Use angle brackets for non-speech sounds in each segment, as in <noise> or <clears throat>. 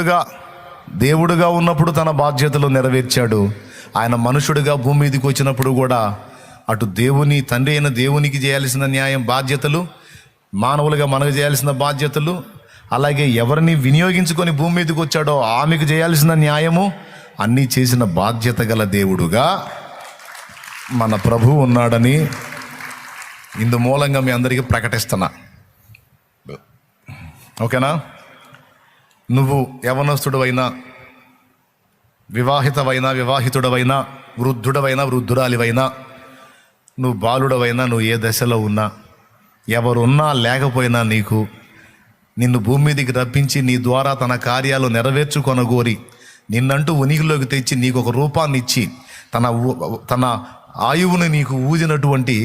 దేవుడుగా దేవుడుగా ఉన్నప్పుడు తన బాధ్యతలు నెరవేర్చాడు. ఆయన మనుషుడిగా భూమి మీదకి వచ్చినప్పుడు కూడా అటు దేవుని తండ్రి అయిన దేవునికి చేయాల్సిన న్యాయం బాధ్యతలు మానవులుగా మనకు చేయాల్సిన బాధ్యతలు అలాగే ఎవరిని వినియోగించుకొని భూమి మీదకి వచ్చాడో ఆమెకు చేయాల్సిన న్యాయము అన్నీ చేసిన బాధ్యత గల దేవుడుగా మన ప్రభు ఉన్నాడని ఇందు మూలంగా మీ అందరికీ ప్రకటిస్తున్నా. ఓకేనా? నువ్వు యవనస్తుడవైనా వివాహితవైనా వివాహితుడవైనా వృద్ధుడవైనా వృద్ధురాలివైనా నువ్వు బాలుడవైనా నువ్వు ఏ దశలో ఉన్నా ఎవరున్నా లేకపోయినా నీకు నిన్ను భూమి మీదకి రప్పించి నీ ద్వారా తన కార్యాలు నెరవేర్చుకొనగోరి నిన్నంటూ ఉనికిలోకి తెచ్చి నీకు ఒక రూపాన్ని ఇచ్చి తన ఊ- తన ఆయువుని నీకు ఊదినటువంటి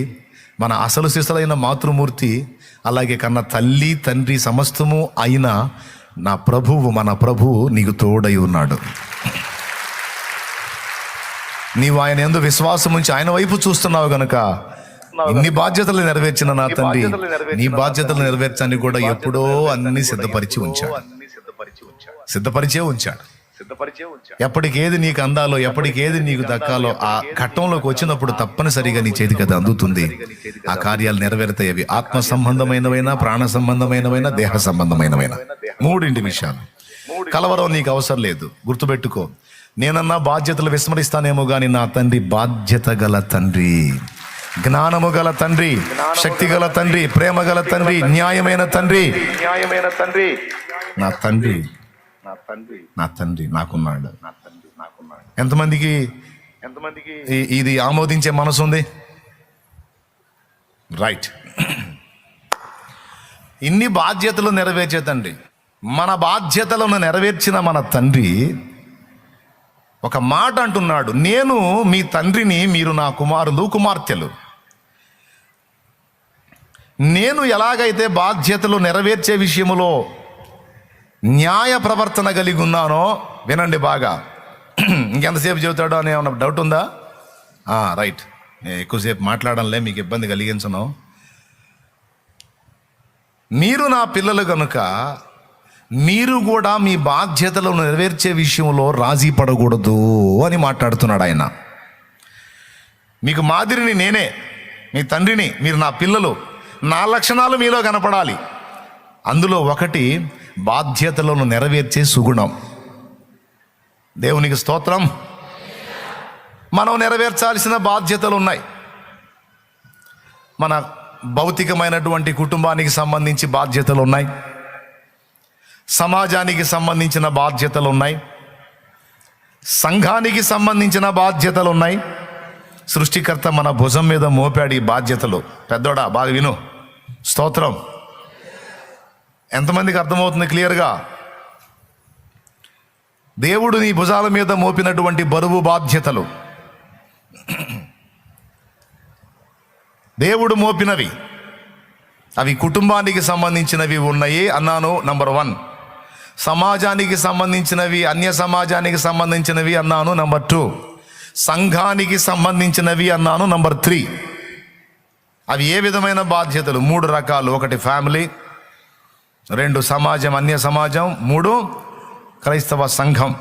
మన అసలు శిశులైన మాతృమూర్తి అలాగే కన్న తల్లి తండ్రి సమస్తము అయినా నా ప్రభువు మన ప్రభువు నీకు తోడై ఉన్నాడు. నీవు ఆయన ఎందు విశ్వాసం ఉంచి ఆయన వైపు చూస్తున్నావు గనుక ఇన్ని బాధ్యతలు నెరవేర్చిన నా తండ్రి నీ బాధ్యతలు నెరవేర్చని కూడా ఎప్పుడో అన్ని సిద్ధపరిచి ఉంచాడు. సిద్ధపరిచి ఉంచాడు. సిద్ధపరిచే ఉంచాడు. ఏది నీకు అందాలో ఎప్పటికి ఏది నీకు దక్కాలో ఆ ఘట్టంలోకి వచ్చినప్పుడు తప్పనిసరిగా నీ చేతికి అది అందుతుంది. ఆ కార్యాలు నెరవేరుతాయి అవి ఆత్మ సంబంధమైనవైనా ప్రాణ సంబంధమైనవైనా దేహ సంబంధమైనవైనా మూడింటి విషయాలు. కలవరం నీకు అవసరం లేదు. గుర్తుపెట్టుకో. నేనన్నా బాధ్యతలు విస్మరిస్తానేమో గాని నా తండ్రి బాధ్యత గల తండ్రి. జ్ఞానము గల తండ్రి శక్తి గల తండ్రి ప్రేమ గల తండ్రి న్యాయమైన తండ్రి. న్యాయమైన తండ్రి. నా తండ్రి. నా తండ్రి. నా తండ్రి నాకున్నాడు. నా తండ్రి నాకున్నాడు. ఎంతమందికి ఎంతమందికి? ఇది ఆమోదించే మనసు ఉంది? రైట్ ఇన్ని బాధ్యతలు నెరవేర్చే తండ్రి. మన బాధ్యతలను నెరవేర్చిన మన తండ్రి ఒక మాట అంటున్నాడు. నేను మీ తండ్రిని మీరు నా కుమారులు కుమార్తెలు. నేను ఎలాగైతే బాధ్యతలు నెరవేర్చే విషయములో న్యాయ ప్రవర్తన కలిగి ఉన్నానో? వినండి బాగా. <clears throat> ఇంకెంతసేపు చెబుతాడో అని ఏమన్నా డౌట్ ఉందా? రైట్. నేను ఎక్కువసేపు మాట్లాడంలే మీకు ఇబ్బంది కలిగించను. మీరు నా పిల్లలు కనుక మీరు కూడా మీ బాధ్యతలను నెరవేర్చే విషయంలో రాజీ పడకూడదు అని మాట్లాడుతున్నాడు ఆయన. మీకు మాదిరిని నేనే మీ తండ్రిని మీరు నా పిల్లలు నా లక్షణాలు మీలో కనపడాలి. అందులో ఒకటి బాధ్యతలను నెరవేర్చే సుగుణం. దేవునికి స్తోత్రం. మనం నెరవేర్చాల్సిన బాధ్యతలు ఉన్నాయి. మన భౌతికమైనటువంటి కుటుంబానికి సంబంధించి బాధ్యతలు ఉన్నాయి. సమాజానికి సంబంధించిన బాధ్యతలు ఉన్నాయి. సంఘానికి సంబంధించిన బాధ్యతలు ఉన్నాయి. సృష్టికర్త మన భుజం మీద మోపాడు ఈ బాధ్యతలు. పెద్దోడా బాగా విను. స్తోత్రం. ఎంతమందికి అర్థమవుతుంది క్లియర్గా? దేవుడు నీ భుజాల మీద మోపినటువంటి బరువు బాధ్యతలు. దేవుడు మోపినవి. అవి కుటుంబానికి సంబంధించినవి ఉన్నాయి అన్నాను నంబర్ వన్. సమాజానికి సంబంధించినవి అన్య సమాజానికి సంబంధించినవి అన్నాను నంబర్ టూ. సంఘానికి సంబంధించినవి అన్నాను నంబర్ త్రీ. అవి ఏ విధమైన బాధ్యతలు? మూడు రకాలు. ఒకటి ఫ్యామిలీ రెండు సమాజం అన్య సమాజం మూడు క్రైస్తవ సంఘం.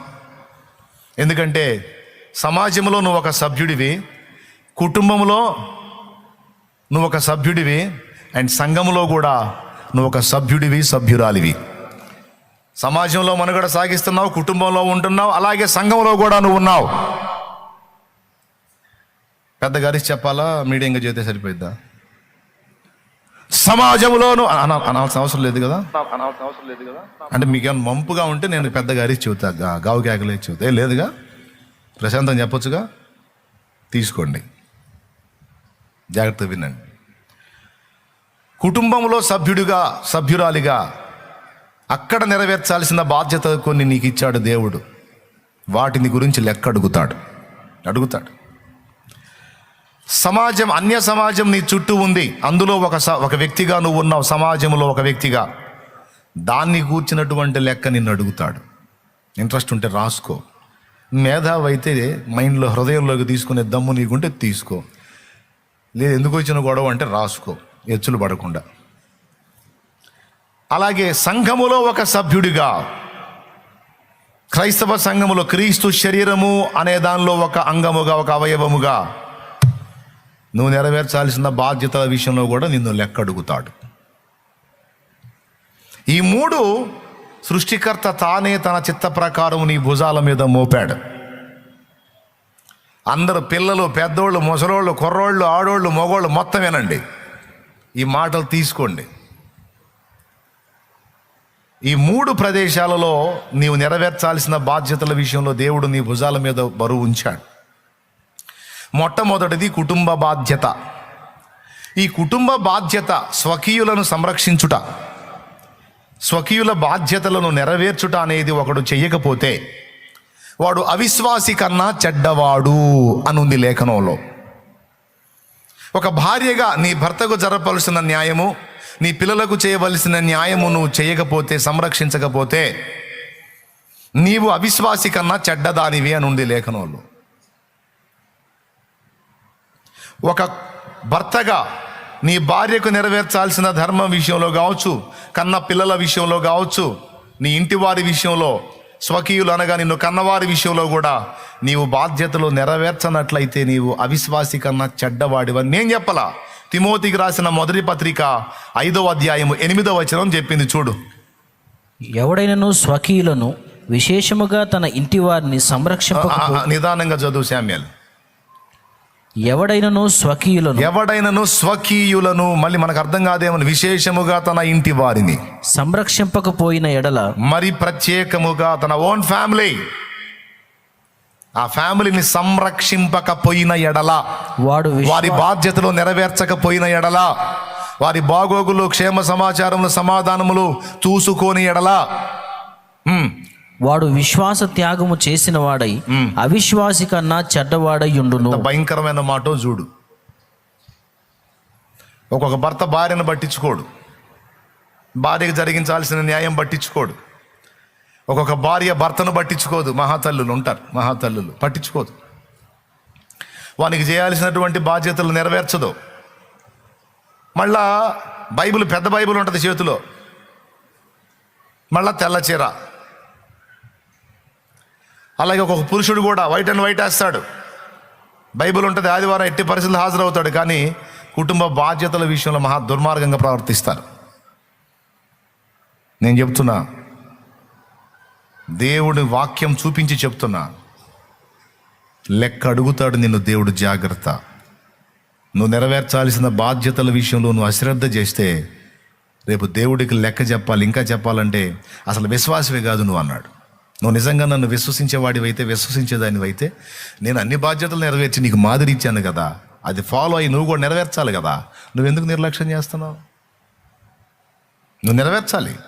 ఎందుకంటే సమాజంలో నువ్వు ఒక సభ్యుడివి కుటుంబంలో నువ్వు ఒక సభ్యుడివి అండ్ సంఘంలో కూడా నువ్వు ఒక సభ్యుడివి సభ్యురాలివి. సమాజంలో మనుగడ సాగిస్తున్నావు కుటుంబంలో ఉంటున్నావు అలాగే సంఘంలో కూడా నువ్వు ఉన్నావు. పెద్ద గారికి చెప్పాలా? మీడియంగా చేస్తే సరిపోయిద్దా? సమాజంలోను అన- అనాల్సిన అవసరం లేదు కదా? అనాల్సిన అవసరం లేదు కదా? అంటే మీకు ఏమైనా మంపుగా ఉంటే నేను పెద్ద గారికి చెబుతా గావు కేకలే చెబుతా. లేదుగా? ప్రశాంతం చెప్పొచ్చుగా? తీసుకోండి. జాగ్రత్త వినండి. కుటుంబంలో సభ్యుడిగా సభ్యురాలిగా అక్కడ నెరవేర్చాల్సిన బాధ్యత కొన్ని నీకు ఇచ్చాడు దేవుడు. వాటిని గురించి లెక్క అడుగుతాడు. అడుగుతాడు. సమాజం అన్య సమాజం నీ చుట్టూ ఉంది. అందులో ఒక స- ఒక వ్యక్తిగా నువ్వు ఉన్నావు సమాజంలో ఒక వ్యక్తిగా. దాన్ని కూర్చున్నటువంటి లెక్క నిన్ను అడుగుతాడు. ఇంట్రెస్ట్ ఉంటే రాసుకో. మేధావైతే మైండ్లో హృదయంలోకి తీసుకునే దమ్ము నీకుంటే తీసుకో. లేదు ఎందుకు వచ్చిన గొడవ అంటే రాసుకో. ఎచ్చులు పడకుండా. అలాగే సంఘములో ఒక సభ్యుడిగా. క్రైస్తవ సంఘములో క్రీస్తు శరీరము అనే దానిలో ఒక అంగముగా ఒక అవయవముగా. నువ్వు నెరవేర్చాల్సిన బాధ్యతల విషయంలో కూడా నిన్ను లెక్క అడుగుతాడు ఈ మూడు సృష్టికర్త తానే తన చిత్త ప్రకారం నీ భుజాల మీద మోపాడు. అందరు పిల్లలు పెద్దోళ్ళు ముసలోళ్ళు కుర్రోళ్ళు ఆడోళ్ళు మగోళ్ళు మొత్తం వినండి ఈ మాటలు తీసుకోండి. ఈ మూడు ప్రదేశాలలో నీవు నెరవేర్చాల్సిన బాధ్యతల విషయంలో దేవుడు నీ భుజాల మీద బరువు ఉంచాడు. మొట్టమొదటిది కుటుంబ బాధ్యత. ఈ కుటుంబ బాధ్యత స్వకీయులను సంరక్షించుట. స్వకీయుల బాధ్యతలను నెరవేర్చుట అనేది ఒకడు చెయ్యకపోతే వాడు అవిశ్వాసి కన్నా చెడ్డవాడు అనుంది లేఖనంలో. ఒక భార్యగా నీ భర్తకు జరపవలసిన న్యాయము నీ పిల్లలకు చేయవలసిన న్యాయము నువ్వు చేయకపోతే సంరక్షించకపోతే నీవు అవిశ్వాసి కన్నా చెడ్డదానివి అని ఉంది లేఖనంలో. ఒక భర్తగా నీ భార్యకు నెరవేర్చాల్సిన ధర్మం విషయంలో కావచ్చు కన్న పిల్లల విషయంలో కావచ్చు నీ ఇంటి వారి విషయంలో స్వకీయులు అనగా నిన్ను కన్నవారి విషయంలో కూడా నీవు బాధ్యతలు నెరవేర్చనట్లయితే నీవు అవిశ్వాసి కన్నా చెడ్డవాడివని నేను చెప్పలా. తిమోతికి రాసిన మొదటి పత్రిక ఐదవ అధ్యాయము ఎనిమిదవ వచనం చెప్పింది చూడు. ఎవడైనను స్వకీయులను విశేషముగా తన ఇంటి వారిని ఆ, నిదానంగా చదువు శామ్యాల్ ఎవడైనను స్వకీయులను. ఎవడైనను స్వకీయులను. మళ్ళీ మనకు అర్థం కాదేమని విశేషముగా తన ఇంటి వారిని. సంరక్షింపకపోయిన ఎడల మరి ప్రత్యేకముగా తన ఓన్ ఫ్యామిలీ. ఆ ఫ్యామిలీని సంరక్షింపకపోయిన ఎడల. వాడు వారి బాధ్యతలు నెరవేర్చకపోయిన ఎడల. వారి బాగోగులు క్షేమ సమాచారములు సమాధానములు చూసుకోని ఎడల. వాడు విశ్వాస త్యాగము చేసిన వాడై అవిశ్వాసి కన్నా చెడ్డవాడై ఉండును. భయంకరమైన మాట చూడు. ఒక్కొక్క భర్త భార్యను పట్టించుకోడు. భార్యకు జరిగించాల్సిన న్యాయం పట్టించుకోడు. ఒక్కొక్క భార్య భర్తను పట్టించుకోదు. మహాతల్లులు ఉంటారు. మహాతల్లులు పట్టించుకోదు. వానికి చేయాల్సినటువంటి బాధ్యతలు నెరవేర్చదు. మళ్ళా బైబిల్ పెద్ద బైబిల్ ఉంటుంది చేతిలో. మళ్ళా తెల్ల చీర. అలాగే ఒక్కొక్క పురుషుడు కూడా వైట్ అండ్ వైట్ వేస్తాడు. బైబిల్ ఉంటుంది ఆదివారం ఎట్టి పరిస్థితులు హాజరవుతాడు కానీ కుటుంబ బాధ్యతల విషయంలో మహా దుర్మార్గంగా ప్రవర్తిస్తారు. నేను చెప్తున్నా దేవుడి వాక్యం చూపించి చెప్తున్నా లెక్క అడుగుతాడు నిన్ను దేవుడు జాగ్రత్త. నువ్వు నెరవేర్చాల్సిన బాధ్యతల విషయంలో నువ్వు అశ్రద్ధ చేస్తే రేపు దేవుడికి లెక్క చెప్పాలి ఇంకా చెప్పాలంటే అసలు విశ్వాసమే కాదు నువ్వు అన్నాడు. నువ్వు నిజంగా నన్ను విశ్వసించేవాడివైతే విశ్వసించేదానివైతే నేను అన్ని బాధ్యతలు నెరవేర్చి నీకు మాదిరి ఇచ్చాను కదా. అది ఫాలో అయ్యి నువ్వు కూడా నెరవేర్చాలి కదా. నువ్వెందుకు నిర్లక్ష్యం చేస్తున్నావు? నువ్వు నెరవేర్చాలి.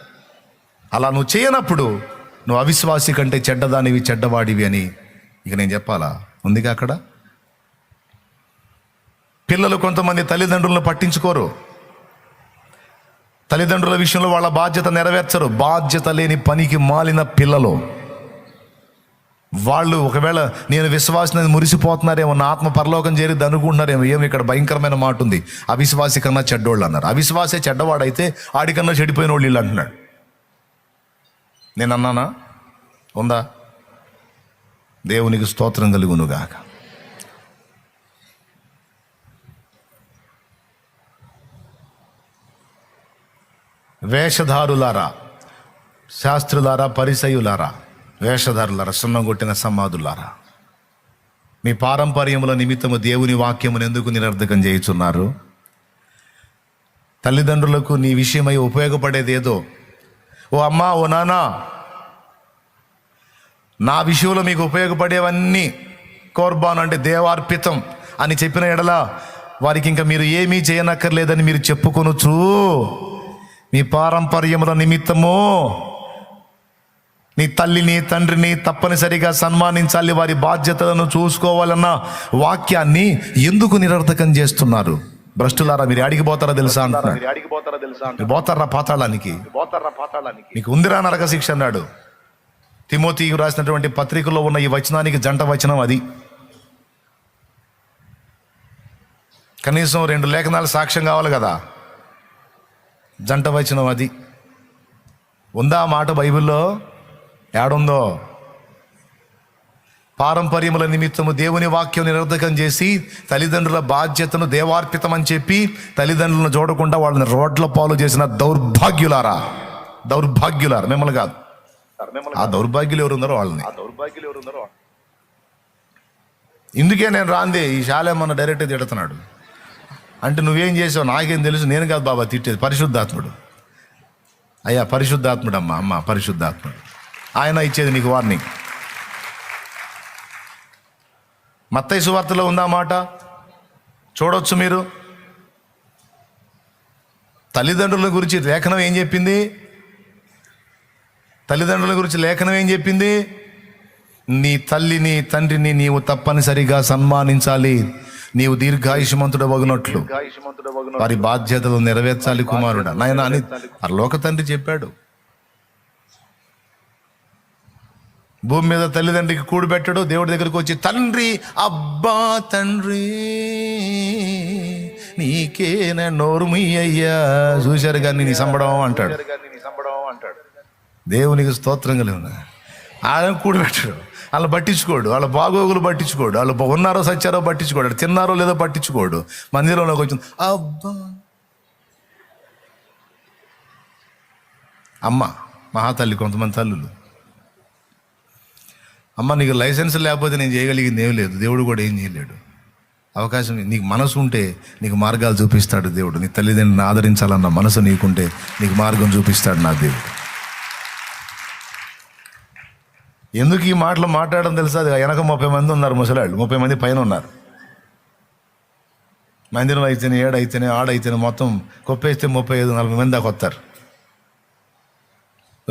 అలా నువ్వు చేయనప్పుడు నువ్వు అవిశ్వాసి కంటే చెడ్డదానివి చెడ్డవాడివి అని ఇక నేను చెప్పాలా? ఉందిగా అక్కడ? పిల్లలు కొంతమంది తల్లిదండ్రులను పట్టించుకోరు. తల్లిదండ్రుల విషయంలో వాళ్ళ బాధ్యత నెరవేర్చరు. బాధ్యత లేని పనికి మాలిన పిల్లలు. వాళ్ళు ఒకవేళ నేను విశ్వాసం మురిసిపోతున్నారేమో నా ఆత్మ పరలోకం చేరిద్ది అనుకుంటున్నారేమో ఏమో ఇక్కడ భయంకరమైన మాట ఉంది. అవిశ్వాసి కన్నా చెడ్డోళ్ళు అన్నారు. అవిశ్వాసే చెడ్డవాడైతే ఆడికన్నా చెడిపోయిన వాళ్ళు వీళ్ళు అంటున్నాడు. నేను అన్నానా ఉందా? దేవునికి స్తోత్రం కలుగునుగాక. వేషధారులారా శాస్త్రులారా పరిసయులారా వేషధారులారా సున్నం కొట్టిన సమాధులారా. మీ పారంపర్యముల నిమిత్తము దేవుని వాక్యమును ఎందుకు నిరర్ధకం చేయుచున్నారు? తల్లిదండ్రులకు నీ విషయమై ఉపయోగపడేది ఏదో ఓ అమ్మా ఓ నానా నా విషయంలో మీకు ఉపయోగపడేవన్నీ కోర్బాన్ అంటే దేవార్పితం అని చెప్పిన ఎడల వారికి ఇంకా మీరు ఏమీ చేయనక్కర్లేదని మీరు చెప్పుకొనొచ్చు మీ పారంపర్యముల నిమిత్తము నీ తల్లిని తండ్రిని తప్పనిసరిగా సన్మానించాలి వారి బాధ్యతలను చూసుకోవాలన్న వాక్యాన్ని ఎందుకు నిరర్థకం చేస్తున్నారు? భ్రష్టులారా మీరు ఆడికి పోతారా తెలుసా ఆడికి పోతారా పాతాళానికి? పోతారా పాతాళానికి? నీకు ఉందిరా నరక శిక్ష అన్నాడు. తిమోతి రాసినటువంటి పత్రికలో ఉన్న ఈ వచనానికి జంట వచనం అది. కనీసం రెండు లేఖనాలు సాక్ష్యం కావాలి కదా. జంట వచనం అది. ఉందా మాట బైబిల్లో? ఏడుందో పారంపర్యముల నిమిత్తము దేవుని వాక్యం నిరర్ధకం చేసి తల్లిదండ్రుల బాధ్యతను దేవార్పితం అని చెప్పి తల్లిదండ్రులను చూడకుండా వాళ్ళని రోడ్ల పాలు చేసిన దౌర్భాగ్యులారా. దౌర్భాగ్యులారా. మిమ్మల్ని కాదు. ఆ దౌర్భాగ్యులు ఎవరు ఉన్నారో వాళ్ళని దౌర్భాగ్యులు ఎవరు ఉన్నారో ఇందుకే నేను రాందే ఈ శాలేమన్న డైరెక్ట్ తిడుతున్నాడు. అంటే నువ్వేం చేసావు? నాకేం తెలుసు. నేను కాదు బాబా తిట్టేది. పరిశుద్ధాత్ముడు. అయ్యా పరిశుద్ధాత్ముడు అమ్మ అమ్మ పరిశుద్ధాత్ముడు. ఆయన ఇచ్చేది నీకు వార్నింగ్ మత్తయి సువార్తలో ఉందా మాట? చూడొచ్చు మీరు. తల్లిదండ్రుల గురించి లేఖనం ఏం చెప్పింది? తల్లిదండ్రుల గురించి లేఖనం ఏం చెప్పింది? నీ తల్లిని తండ్రిని నీవు తప్పనిసరిగా సన్మానించాలి. నీవు దీర్ఘాయుషమంతుడు వగునట్లు వారి బాధ్యతలు నెరవేర్చాలి కుమారుడా. నాయన అని లోక తండ్రి చెప్పాడు. భూమి మీద తల్లిదండ్రికి కూడు పెట్టడు దేవుడి దగ్గరికి వచ్చి తండ్రి అబ్బా తండ్రి నీకేన నోరు అయ్యా. చూశారు కానీ నీ సంబడం అంటాడు. నీ అంటాడు దేవునికి స్తోత్రం కలిగి ఉన్నా. ఆయన కూడి వాళ్ళు వాళ్ళని పట్టించుకోడు వాళ్ళ బాగోగులు పట్టించుకోడు వాళ్ళు ఉన్నారో సచ్చారో పట్టించుకోడు తిన్నారో లేదో పట్టించుకోడు. మందిరంలోకి వచ్చింది అబ్బా. అమ్మ మహాతల్లి కొంతమంది తల్లులు. అమ్మ నీకు లైసెన్స్ లేకపోతే నేను చేయగలిగింది ఏం లేదు. దేవుడు కూడా ఏం చేయలేడు. అవకాశం నీకు మనసు ఉంటే నీకు మార్గాలు చూపిస్తాడు దేవుడు. నీ తల్లిదండ్రులను ఆదరించాలన్న మనసు నీకుంటే నీకు మార్గం చూపిస్తాడు నా దేవుడు. ఎందుకు ఈ మాటలు మాట్లాడడం తెలుసా? అది వెనక ముప్పై మంది ఉన్నారు ముసలాళ్ళు. ముప్పై మంది పైన ఉన్నారు. మందిరం అయితేనే ఏడైతేనే ఆడైతేనే మొత్తం కొప్పేస్తే ముప్పై ఐదు నలభై మంది దాకా వస్తారు.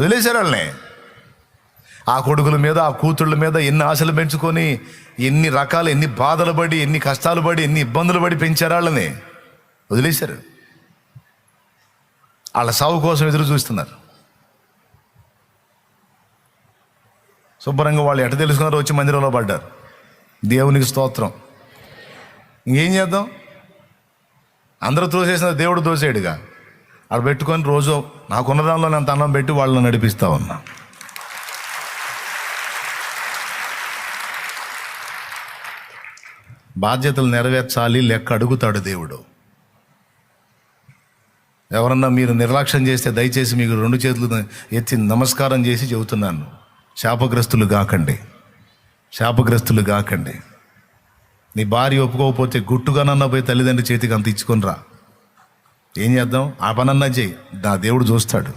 వదిలేశారు వాళ్ళని. ఆ కొడుకుల మీద ఆ కూతుళ్ళ మీద ఎన్ని ఆశలు పెంచుకొని ఎన్ని రకాలు ఎన్ని బాధలు పడి ఎన్ని కష్టాలు పడి ఎన్ని ఇబ్బందులు పడి పెంచారు వాళ్ళని? వదిలేశారు. వాళ్ళ సాగు కోసం ఎదురు చూస్తున్నారు. శుభ్రంగా వాళ్ళు ఎట తెలుసుకున్నారో వచ్చి మందిరంలో పడ్డారు. దేవునికి స్తోత్రం. ఇంకేం చేద్దాం? అందరూ తోసేసిన దేవుడు తోసేడుగా. అక్కడ పెట్టుకొని రోజు నాకున్న దానిలో నేను అన్నం పెట్టి వాళ్ళని నడిపిస్తా ఉన్నా. బాధ్యతలు నెరవేర్చాలి లెక్క అడుగుతాడు దేవుడు. ఎవరన్నా మీరు నిర్లక్ష్యం చేస్తే దయచేసి మీకు రెండు చేతులు ఎత్తి నమస్కారం చేసి చెబుతున్నాను. శాపగ్రస్తులు కాకండి. శాపగ్రస్తులు కాకండి. నీ భార్య ఒప్పుకోకపోతే గుట్టుగానన్నా పోయి తల్లిదండ్రి చేతికి అంత ఇచ్చుకొని రా. ఏం చేద్దాం? ఆ పనన్నా చేయి. నా దేవుడు చూస్తాడు.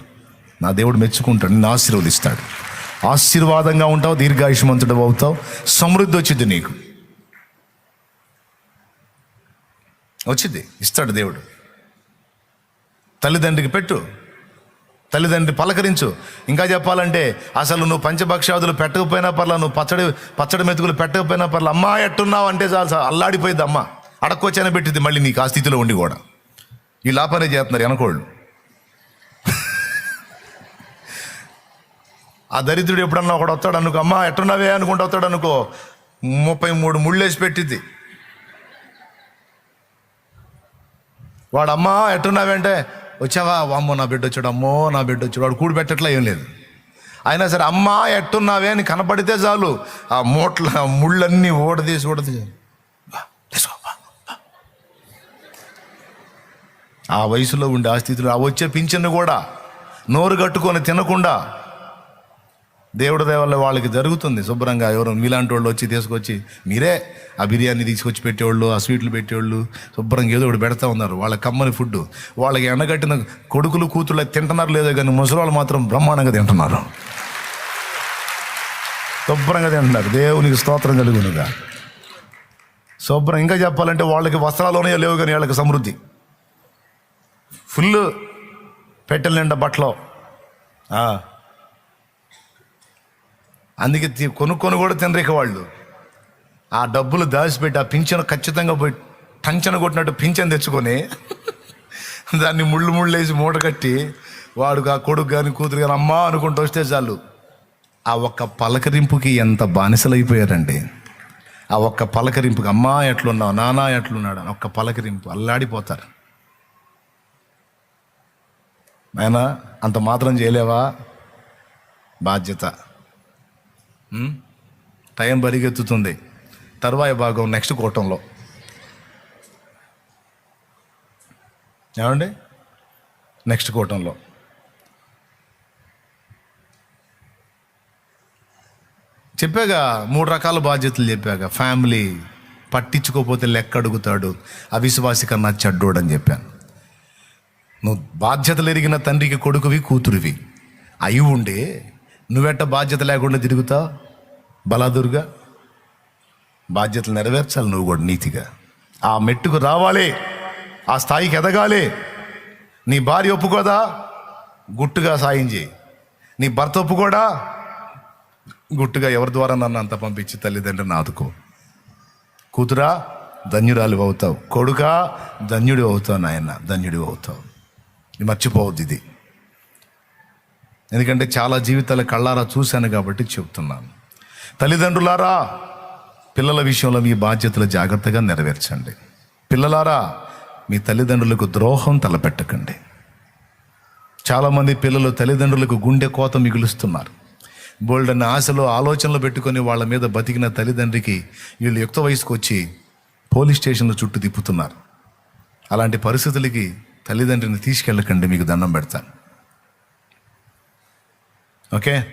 నా దేవుడు మెచ్చుకుంటాడు. నిన్ను ఆశీర్వదిస్తాడు. ఆశీర్వాదంగా ఉంటావు దీర్ఘాయుష్మంతుడు అవుతావు. సమృద్ధి వచ్చింది నీకు. వచ్చింది. ఇస్తాడు దేవుడు. తల్లిదండ్రికి పెట్టు. తల్లిదండ్రి పలకరించు. ఇంకా చెప్పాలంటే అసలు నువ్వు పంచభక్షాదులు పెట్టకపోయినా పర్లా నువ్వు పచ్చడి పచ్చడి మెతుకులు పెట్టకపోయినా పర్లా అమ్మా ఎట్టున్నావు అంటే చాలు అల్లాడిపోయింది అమ్మ. అడక్కొచ్చైనా పెట్టింది మళ్ళీ నీకు ఆ స్థితిలో ఉండి కూడా. ఈ లాపనే చేస్తున్నారు వెనకోళ్ళు ఆ దరిద్రుడు ఎప్పుడన్నా ఒకడు వస్తాడు అనుకో అమ్మ ఎట్టున్నావే అనుకుంటూ వస్తాడు అనుకో ముప్పై మూడు ముళ్ళేసి పెట్టింది. వాడమ్మా ఎట్టున్నావంటే వచ్చావా అమ్మో నా బిడ్డ వచ్చాడు అమ్మో నా బిడ్డ వచ్చాడు. వాడు కూడిపెట్టట్లా ఏం లేదు. అయినా సరే అమ్మా ఎట్టున్నావే అని కనపడితే చాలు. ఆ మూట్ల ముళ్ళన్నీ ఓడదీసి ఓడదీసి ఆ వయసులో ఉండే ఆ స్థితిలో ఆ వచ్చే పింఛన్ను కూడా నోరు కట్టుకొని తినకుండా దేవుడి దేవల్ల వాళ్ళకి జరుగుతుంది. శుభ్రంగా ఎవరు మీలాంటి వాళ్ళు వచ్చి తీసుకొచ్చి మీరే ఆ బిర్యానీ తీసుకొచ్చి పెట్టేవాళ్ళు ఆ స్వీట్లు పెట్టేవాళ్ళు శుభ్రంగా ఏదో ఒకటి పెడతా ఉన్నారు. వాళ్ళ కమ్మని ఫుడ్. వాళ్ళకి ఎండగట్టిన కొడుకులు కూతుళ్ళు తింటున్నారు లేదో కానీ ముసలి మాత్రం బ్రహ్మాండంగా తింటున్నారు. శుభ్రంగా తింటున్నారు. దేవునికి స్తోత్రం కలుగునుగా. శుభ్రం ఇంకా చెప్పాలంటే వాళ్ళకి వస్త్రాలు లేవు కానీ వాళ్ళకి సమృద్ధి. ఫుల్ పెట్టెల నిండా బట్టలు. అందుకే తి- కొనుక్కొని కూడా తినరిక వాళ్ళు. ఆ డబ్బులు దాచిపెట్టి ఆ పింఛను ఖచ్చితంగా పోయి టంచన కొట్టినట్టు పింఛను తెచ్చుకొని <laughs> దాన్ని ముళ్ళు ముళ్ళు వేసి మూట కట్టి వాడు ఆ కొడుకు కానీ కూతురు కానీ అమ్మా అనుకుంటూ వస్తే చాలు. ఆ ఒక్క పలకరింపుకి ఎంత బానిసలైపోయారండి. ఆ ఒక్క పలకరింపుకి అమ్మా ఎట్లున్నావు నానా ఎట్లున్నాడు అని ఒక్క పలకరింపు అల్లాడిపోతారు. ఆయన అంత మాత్రం చేయలేవా? బాధ్యత. టైం పరిగెత్తుతుంది తర్వాయి భాగం నెక్స్ట్ కూటంలో. ఏమండి? నెక్స్ట్ కూటంలో. చెప్పాగా మూడు రకాల బాధ్యతలు చెప్పాగా. ఫ్యామిలీ పట్టించుకోకపోతే లెక్క అడుగుతాడు. అవిశ్వాసి కన్నా చెడ్డోడు అని చెప్పాను. నువ్వు బాధ్యతలు ఎరిగిన తండ్రికి కొడుకువి కూతురివి. అయి ఉండే నువ్వెట్ట బాధ్యత లేకుండా తిరుగుతావు? బలాదురుగా? బాధ్యతలు నెరవేర్చాలి నువ్వు కూడా నీతిగా. ఆ మెట్టుకు రావాలి. ఆ స్థాయికి ఎదగాలి. నీ భార్య ఒప్పుకోదా? గుట్టుగా సాయం చేయి. నీ భర్త ఒప్పుకోడా? గుట్టుగా ఎవరి ద్వారా నన్ను అంత పంపించి తల్లిదండ్రులను ఆదుకో? కూతురా ధన్యురాలు అవుతావు. కొడుకా ధన్యుడు అవుతావు నాయన. ధన్యుడి అవుతావు. మర్చిపోవద్దు ఇది. ఎందుకంటే చాలా జీవితాల కళ్ళారా చూశాను కాబట్టి చెప్తున్నాను తల్లిదండ్రులారా పిల్లల విషయంలో మీ బాధ్యతలు జాగ్రత్తగా నెరవేర్చండి. పిల్లలారా మీ తల్లిదండ్రులకు ద్రోహం తలపెట్టకండి. చాలామంది పిల్లలు తల్లిదండ్రులకు గుండె కోత మిగులుస్తున్నారు. బోల్డన్ని ఆశలో ఆలోచనలు పెట్టుకొని వాళ్ళ మీద బతికిన తల్లిదండ్రికి వీళ్ళు యుక్త వయసుకు వచ్చి పోలీస్ స్టేషన్ల చుట్టూ తిప్పుతున్నారు. అలాంటి పరిస్థితులకి తల్లిదండ్రిని తీసుకెళ్ళకండి మీకు దండం పెడతాను. Okay?